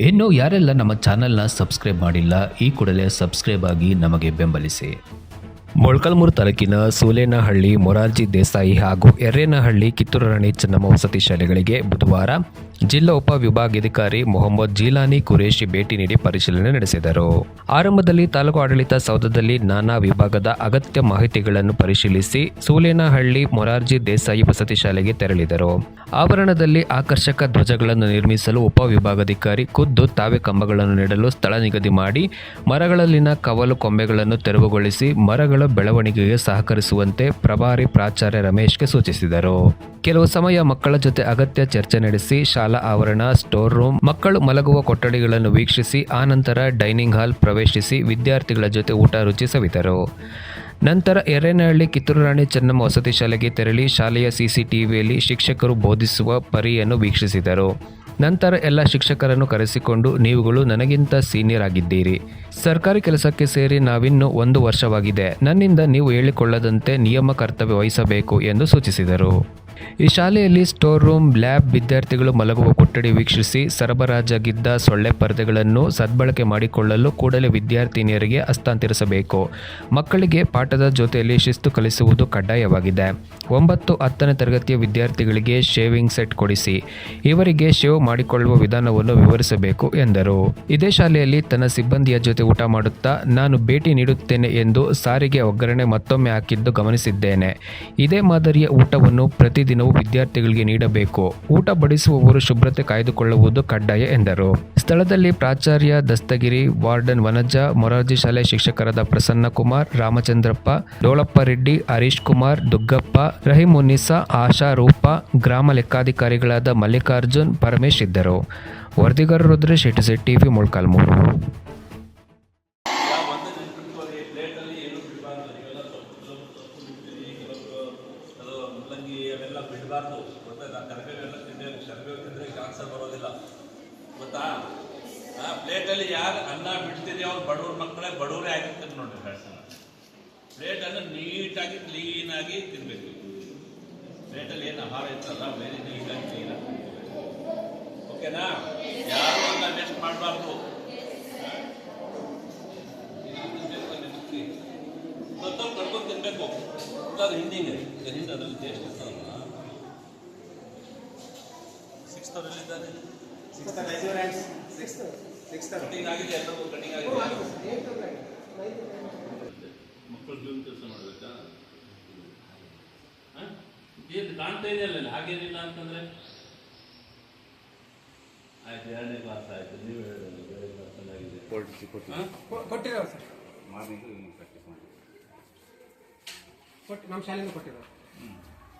ಇನ್ನು ಯಾರೆಲ್ಲ ನಮ್ಮ ಚಾನೆಲ್ನ ಸಬ್ಸ್ಕ್ರೈಬ್ ಮಾಡಿಲ್ಲ, ಈ ಕೂಡಲೇ ಸಬ್ಸ್ಕ್ರೈಬ್ ಆಗಿ ನಮಗೆ ಬೆಂಬಲಿಸಿ. ಮೊಳಕಲ್ಮೂರು ತಾಲೂಕಿನ ಸೂಲೇನಹಳ್ಳಿ ಮೊರಾರ್ಜಿ ದೇಸಾಯಿ ಹಾಗೂ ಎರ್ರೇನಹಳ್ಳಿ ಕಿತ್ತೂರು ರಾಣಿ ಚೆನ್ನಮ್ಮ ವಸತಿ ಶಾಲೆಗಳಿಗೆ ಬುಧವಾರ ಜಿಲ್ಲಾ ಉಪ ವಿಭಾಗಾಧಿಕಾರಿ ಮೊಹಮ್ಮದ್ ಜೀಲಾನಿ ಕುರೇಶಿ ಭೇಟಿ ನೀಡಿ ಪರಿಶೀಲನೆ ನಡೆಸಿದರು. ಆರಂಭದಲ್ಲಿ ತಾಲೂಕು ಆಡಳಿತ ಸೌಧದಲ್ಲಿ ನಾನಾ ವಿಭಾಗದ ಅಗತ್ಯ ಮಾಹಿತಿಗಳನ್ನು ಪರಿಶೀಲಿಸಿ ಸೂಲೇನಹಳ್ಳಿ ಮೊರಾರ್ಜಿ ದೇಸಾಯಿ ವಸತಿ ಶಾಲೆಗೆ ತೆರಳಿದರು. ಆವರಣದಲ್ಲಿ ಆಕರ್ಷಕ ಧ್ವಜಗಳನ್ನು ನಿರ್ಮಿಸಲು ಉಪವಿಭಾಗಾಧಿಕಾರಿ ಖುದ್ದು ತಾವೇ ಕಂಬಗಳನ್ನು ನೀಡಲು ಸ್ಥಳ ನಿಗದಿ ಮಾಡಿ, ಮರಗಳಲ್ಲಿನ ಕವಲು ಕೊಂಬೆಗಳನ್ನು ತೆರವುಗೊಳಿಸಿ ಮರಗಳ ಬೆಳವಣಿಗೆಗೆ ಸಹಕರಿಸುವಂತೆ ಪ್ರಭಾರಿ ಪ್ರಾಚಾರ್ಯ ರಮೇಶ್ಗೆ ಸೂಚಿಸಿದರು. ಕೆಲವು ಸಮಯ ಮಕ್ಕಳ ಜೊತೆ ಅಗತ್ಯ ಚರ್ಚೆ ನಡೆಸಿ ಶಾಲಾ ಆವರಣ ಸ್ಟೋರ್ ರೂಮ್ ಮಕ್ಕಳು ಮಲಗುವ ಕೊಠಡಿಗಳನ್ನು ವೀಕ್ಷಿಸಿ, ಆನಂತರ ಡೈನಿಂಗ್ ಹಾಲ್ ಪ್ರವೇಶಿಸಿ ವಿದ್ಯಾರ್ಥಿಗಳ ಜೊತೆ ಊಟ ರುಚಿ ಸವಿದರು ನಂತರ ಎರೇನಹಳ್ಳಿ ಕಿತ್ತೂರು ರಾಣಿ ಚೆನ್ನಮ್ಮ ವಸತಿ ಶಾಲೆಗೆ ತೆರಳಿ ಶಾಲೆಯ ಸಿಸಿಟಿವಿಯಲ್ಲಿ ಶಿಕ್ಷಕರು ಬೋಧಿಸುವ ಪರಿಯನ್ನು ವೀಕ್ಷಿಸಿದರು. ನಂತರ ಎಲ್ಲ ಶಿಕ್ಷಕರನ್ನು ಕರೆಸಿಕೊಂಡು ನೀವುಗಳು ನನಗಿಂತ ಸೀನಿಯರ್ ಆಗಿದ್ದೀರಿ. ಸರ್ಕಾರಿ ಕೆಲಸಕ್ಕೆ ಸೇರಿ ನಾವಿನ್ನು ಒಂದು ವರ್ಷವಾಗಿದೆ. ನನ್ನಿಂದ ನೀವು ಹೇಳಿಕೊಳ್ಳದಂತೆ ನಿಯಮ ಕರ್ತವ್ಯ ವಹಿಸಬೇಕು ಎಂದು ಸೂಚಿಸಿದರು. ಈ ಶಾಲೆಯಲ್ಲಿ ಸ್ಟೋರ್ ರೂಮ್, ಲ್ಯಾಬ್ ವಿದ್ಯಾರ್ಥಿಗಳು ಮಲಗುವ ಕೊಠಡಿ ವೀಕ್ಷಿಸಿ ಸರಬರಾಜಾಗಿದ್ದ ಸೊಳ್ಳೆ ಪರದೆಗಳನ್ನು ಸದ್ಬಳಕೆ ಮಾಡಿಕೊಳ್ಳಲು ಕೂಡಲೇ ವಿದ್ಯಾರ್ಥಿನಿಯರಿಗೆ ಹಸ್ತಾಂತರಿಸಬೇಕು. ಮಕ್ಕಳಿಗೆ ಪಾಠದ ಜೊತೆಯಲ್ಲಿ ಶಿಸ್ತು ಕಲಿಸುವುದು ಕಡ್ಡಾಯವಾಗಿದೆ. ಒಂಬತ್ತು, ಹತ್ತನೇ ತರಗತಿಯ ವಿದ್ಯಾರ್ಥಿಗಳಿಗೆ ಶೇವಿಂಗ್ ಸೆಟ್ ಕೊಡಿಸಿ. ಇವರಿಗೆ ಶೇವ್ ಮಾಡಿಕೊಳ್ಳುವ ವಿಧಾನವನ್ನು ವಿವರಿಸಬೇಕು ಎಂದರು. ಇದೇ ಶಾಲೆಯಲ್ಲಿ ತನ್ನ ಸಿಬ್ಬಂದಿಯ ಜೊತೆ ಊಟ ಮಾಡುತ್ತಾ ನಾನು ಭೇಟಿ ನೀಡುತ್ತೇನೆ ಎಂದು ಸಾರಿಗೆ ಒಗ್ಗರಣೆ ಮತ್ತೊಮ್ಮೆ ಹಾಕಿದ್ದು ಗಮನಿಸಿದ್ದೇನೆ. ಇದೇ ಮಾದರಿಯ ಊಟವನ್ನು ಪ್ರತಿದಿನವೂ ವಿದ್ಯಾರ್ಥಿಗಳಿಗೆ ನೀಡಬೇಕು. ಊಟ ಬಡಿಸುವವರು ಶುಭ್ರತೆ ಕಾಯ್ದುಕೊಳ್ಳುವುದು ಕಡ್ಡಾಯ ಎಂದರು. ಸ್ಥಳದಲ್ಲಿ ಪ್ರಾಚಾರ್ಯ ದಸ್ತಗಿರಿ, ವಾರ್ಡನ್ ವನಜ, ಮೊರಾರ್ಜಿ ಶಾಲೆ ಶಿಕ್ಷಕರಾದ ಪ್ರಸನ್ನ ಕುಮಾರ್ ರಾಮಚಂದ್ರಪ್ಪ ಡೋಳಪ್ಪ ರೆಡ್ಡಿ ಹರೀಶ್ ಕುಮಾರ್ ದುಗ್ಗಪ್ಪ ರಹೀಂ ಉನ್ನಿಸಾ ಆಶಾ ರೂಪ, ಗ್ರಾಮ ಲೆಕ್ಕಾಧಿಕಾರಿಗಳಾದ ಮಲ್ಲಿಕಾರ್ಜುನ್, ಪರಮೇಶ್ ಇದ್ದರು. ವರದಿಗಾರ ರುದ್ರೇಶ್ ಎಟಿಸೆಟ್ ಟಿವಿ ಮೊಳಕಾಲ್ಮೂರು. ಬಿಡಬಾರ್ದು ಗೊತ್ತಾಯ್ತಾ? ಕರಿಬೇವು ಎಲ್ಲ ತಿನ್ನಬೇಕು ಕರ್ಬೇವು ತಿಂದರೆ ಕ್ಯಾನ್ಸರ್ ಬರೋದಿಲ್ಲ. ಗೊತ್ತಾ? ಆ ಪ್ಲೇಟಲ್ಲಿ ಯಾರು ಅನ್ನ ಬಿಡ್ತೀರಿ ಅವ್ರು ಬಡವ್ರ ಮಕ್ಕಳೇ ಬಡವರೇ ಆಗಿರ್ತಾರೆ ನೋಡ್ರಿ ಫ್ರೆಂಡ್ಸ್ ಪ್ಲೇಟನ್ನು ನೀಟಾಗಿ ಕ್ಲೀನಾಗಿ ತಿನ್ನಬೇಕು ಪ್ಲೇಟಲ್ಲಿ ಏನು ಆಹಾರ ಇರ್ತಲ್ಲ ವೆರಿ ನೀಟಾಗಿ ಕ್ಲೀನಾಗಿ ಓಕೆನಾ ಯಾರು ಅನ್ನ ವೇಸ್ಟ್ ಮಾಡಬಾರ್ದು. ಕರ್ಕೊಂಡು ಕಡ್ಕೊಂಡು ತಿನ್ಬೇಕು. ಅದು ಹಿಂದಿಗೆ. ಹಿಂದೆ ಟೇಸ್ಟ್ ಇರ್ತದಲ್ಲ ಸಿಕ್ಸ್ ಅವರಲ್ಲಿ ಇದ್ದಾರೆ ಕಟಿಂಗ್ ಆಗಿದೆ. ಎಲ್ಲರೂ ಕಟಿಂಗ್ ಆಗಿದೆ ಮಕ್ಕಳು ಜೂನ್ ಕೆಲಸ ಮಾಡಬೇಕಾ? ಏನು ಕಾಣ್ತಾ ಇದೆಯಲ್ಲ ಹಾಗೇನಿಲ್ಲ ಅಂತಂದ್ರೆ? ಆಯ್ತು ಎರಡನೇ ಕ್ಲಾಸ್ ಆಯ್ತು. ನೀವು ಹೇಳಿದ್ರೆ ಬೇರೆ ಕ್ಲಾಸ್ ಆಗಿದೆ. ಹಾ? ಕೊಟ್ಟಿದ್ದಾರೆ ಸರ್. ಮಾರ್ನಿಂಗ್ ಪ್ರಾಕ್ಟೀಸ್ ಮಾಡಿ. ಕೊಟ್ಟು ನಮ್ಮ ಶಾಲೆಯಿಂದ ಕೊಟ್ಟಿರೋ ತಗೋಬಹುದು